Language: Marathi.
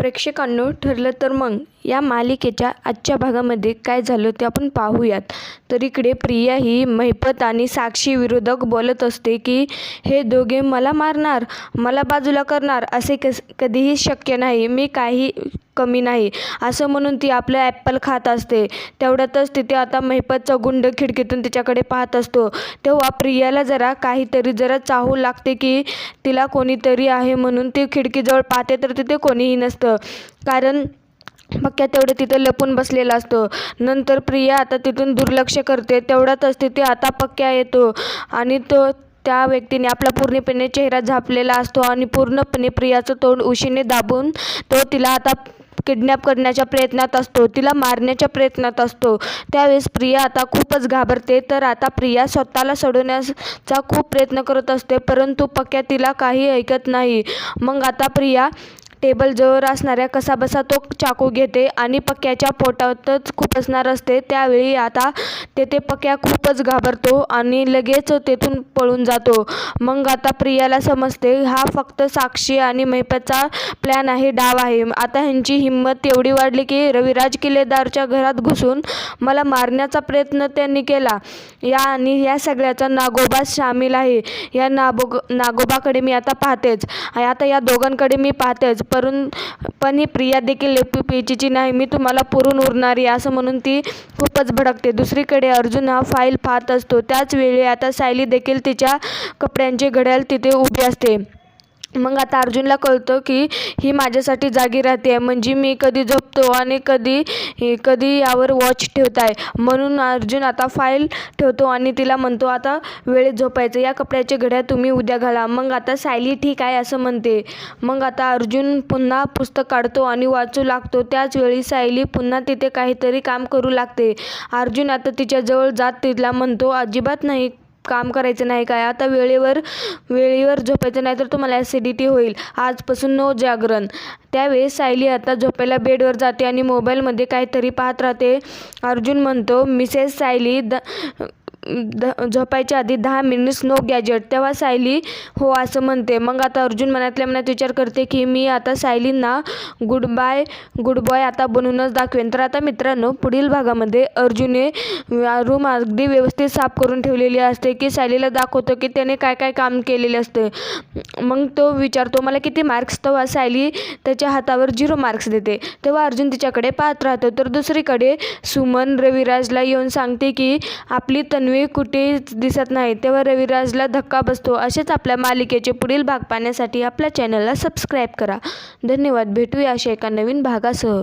प्रेक्षकांनो ठरलं तर मग. या मालिकेच्या आजच्या भागामध्ये काय झालं ते आपण पाहूयात. तर इकडे प्रिया ही महिपत आणि साक्षी विरोधक बोलत असते की हे दोघे मला मारणार मला बाजूला करणार असे कस कधीही शक्य नाही मी काही कमी नाही. असं म्हणून ती आपलं ॲपल खात असते. तेवढ्यातच तिथे आता महिपतचा गुंड खिडकीतून तिच्याकडे पाहत असतो. तेव्हा प्रियाला जरा काहीतरी जरा चाहू लागते की तिला कोणीतरी आहे म्हणून ती खिडकीजवळ पाहते तर तिथे कोणीही नसतं. कारण पक्क्या तेवढे तिथं लपून बसलेला असतो. नंतर प्रिया आता तिथून दुर्लक्ष करते. तेवढ्यातच तिथे आता पक्क्या येतो. आणि तो त्या व्यक्तीने आपला पूर्णपणे चेहरा झापलेला असतो आणि पूर्णपणे प्रियाचं तोंड उशीने दाबून तो तिला आता किडनॅप करण्याच्या प्रयत्नात असतो. तिला मारण्याच्या प्रयत्नात असतो. त्यावेळेस प्रिया आता खूपच घाबरते. तर आता प्रिया स्वतःला सोडवण्याचा खूप प्रयत्न करत असते. परंतु पक्क्या तिला काही ऐकत नाही. मग आता प्रिया टेबलजवळ असणाऱ्या कसाबसा तो चाकू घेते आणि पक्क्याच्या पोटातच खुपसणार असते त्यावेळी आता तेथे पक्क्या खूपच घाबरतो आणि लगेच तेथून पळून जातो. मग आता प्रियाला समजते हा फक्त साक्षी आणि मैपचा प्लॅन आहे डाव आहे. आता ह्यांची हिंमत एवढी वाढली की रविराज किल्लेदारच्या घरात घुसून मला मारण्याचा प्रयत्न त्यांनी केला. या आणि या सगळ्याचा नागोबा सामील आहे. या नाबो नागोबाकडे मी आता पाहतेच. आता या दोघांकडे मी पाहतेच. परं पण ही प्रिया देखील लेपी पेचीची नाही मी तुम्हाला पुरून उरणारी असं म्हणून ती खूपच भडकते. दुसरीकडे अर्जुन हा फाईल पाहत असतो. त्याच वेळी आता सायली देखील तिच्या कपड्यांचे घड्याळ तिथे उभी असते. मग आता अर्जुनला कळतं की ही माझ्यासाठी जागी राहते आहे म्हणजे मी कधी झोपतो आणि कधी हे- कधी यावर वॉच ठेवत आहे म्हणून अर्जुन आता फाईल ठेवतो आणि तिला म्हणतो आता वेळेत झोपायचं. या कपड्याचे घड्या तुम्ही उद्या घाला. मग आता सायली ठीक आहे असं म्हणते. मग आता अर्जुन पुन्हा पुस्तक काढतो आणि वाचू लागतो. त्याच वेळी सायली पुन्हा तिथे काहीतरी काम करू लागते. अर्जुन आता तिच्याजवळ जात तिला म्हणतो अजिबात नाही. काम करायचं नाही काय? आता वेळेवर वेळेवर झोपायचं नाही तर तुम्हाला ॲसिडिटी होईल. आजपासून नो जागरण. त्यावेळेस सायली आता झोपायला बेडवर जाते आणि मोबाईलमध्ये काहीतरी पाहत राहते. अर्जुन म्हणतो मिसेस सायली द द झोपायच्या आधी दहा मिनिट्स नो गॅजेट तेव्हा सायली हो असं म्हणते. मग आता अर्जुन मनातल्या मनात विचार करते की मी आता सायलींना गुड बाय गुड बॉय आता बनवूनच दाखवेन. तर आता मित्रांनो पुढील भागामध्ये अर्जुनने रूम अगदी व्यवस्थित साफ करून ठेवलेली असते की सायलीला दाखवतो की त्याने काय काय काम केलेले असते. मग तो विचारतो मला किती मार्क्स तेव्हा सायली त्याच्या हातावर झिरो मार्क्स देते. तेव्हा अर्जुन तिच्याकडे पाहत राहतो. तर दुसरीकडे सुमन रविराजला येऊन सांगते की आपली तन्वी कुठेच दिसत नाही तेव्हा रविराजला धक्का बसतो. असेच आपल्या मालिकेचे पुढील भाग पाहण्यासाठी आपल्या चॅनलला सबस्क्राईब करा. धन्यवाद. भेटूया अशा एका नवीन भागासह.